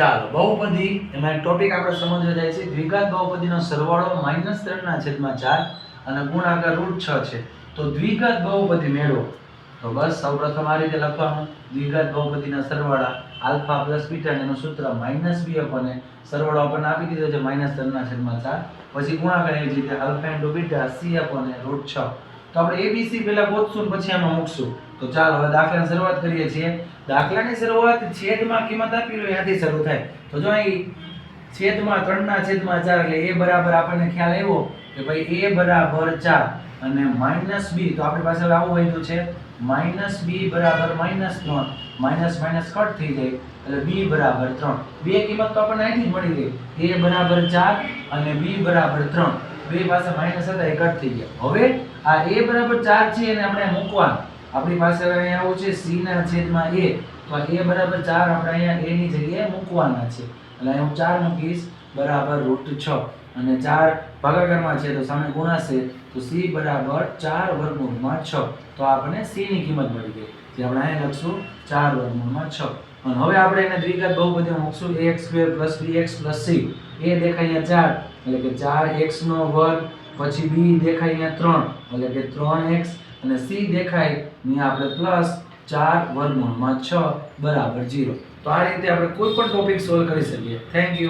ચાલો, બહુપદી, એમાં ટોપિક આપણે સમજવા જાય છે. દ્વિઘાત બહુપદીનો સરવાળો માઇનસ ત્રણના છેદમાં ચાર અને ગુણાકાર રૂટ છ છે. તો દ્વિઘાત બહુપદી મેળવો. તો બસ, સૌપ્રથમ આ રીતે લખવાનું. દ્વિઘાત બહુપદીના સરવાળા આલ્ફા પ્લસ બીટા એનું સૂત્ર માઇનસ બી અપને સરવાળો આપણને આપી દીધો છે માઇનસ ત્રણના છેદમાં ચાર. પછી ગુણાકાર એવી રીતે આલ્ફા ઇન્ટુ બીટા સી અપને રૂટ છ. તો આપણે એબીસી પહેલા ગોતશું પછી આમાં મૂકશું. તો ચાલો, હવે દાખલાની શરૂઆત કરીએ છીએ. દાખલાની શરૂઆત છેદમાં કિંમત આપી હોય ત્યાંથી શરૂ થાય. તો જો અહીં છેદમાં ત્રણના છેદમાં ચાર એટલે એ બરાબર આપણને ખ્યાલ આવ્યો કે ભાઈ એ બરાબર ચાર અને માઇનસ બી તો આપણી પાસે આવું હોય તો છે. માઇનસ બી બરાબર માઇનસ ત્રણ. માઇનસ માઇનસ કટ થઈ જાય એટલે બી બરાબર ત્રણ. બે કિંમત તો આપણને અહીંથી જ મળી ગઈ. એ બરાબર ચાર અને બી બરાબર ત્રણ. બે પાસે માઇનસ હતા, એ કટ થઈ ગયા. હવે આ એ બરાબર ચાર છે એને આપણે મૂકવાનું. આપણી પાસે અહીંયા આવું છે, સી ના છેદમાં એ. તો એ બરાબર ચાર આપણે અહીંયા એની જગ્યાએ મૂકવાના છે. એટલે અહીંયા હું ચાર મૂકીશ, બરાબર રૂટ છ. અને ચાર ભાગાકારમાં છે, તો સામે ગુણાશે, તો સી બરાબર ચાર વર્ગમૂળમાં છ. તો આપણને સી ની કિંમત મળી ગઈ. જે આપણે અહીંયા લખશું, ચાર વર્ગમૂળમાં છ. અને હવે આપણે એને દ્વિઘાત બહુપદીમાં મૂકશું. X square plus bx plus c. એ દેખાય અહીંયા ચાર, એટલે કે ચાર એક્સનો વર્ગ, પછી b દેખાય અહીંયા ત્રણ, એટલે કે ત્રણ એક્સ અને c દેખાય અહીંયા આપણે પ્લસ ચાર વર્ગમૂળમાં છ, બરાબર જીરો તો આ રીતે આપણે કોઈ પણ ટોપિક સોલ્વ કરી શકીએ. Thank you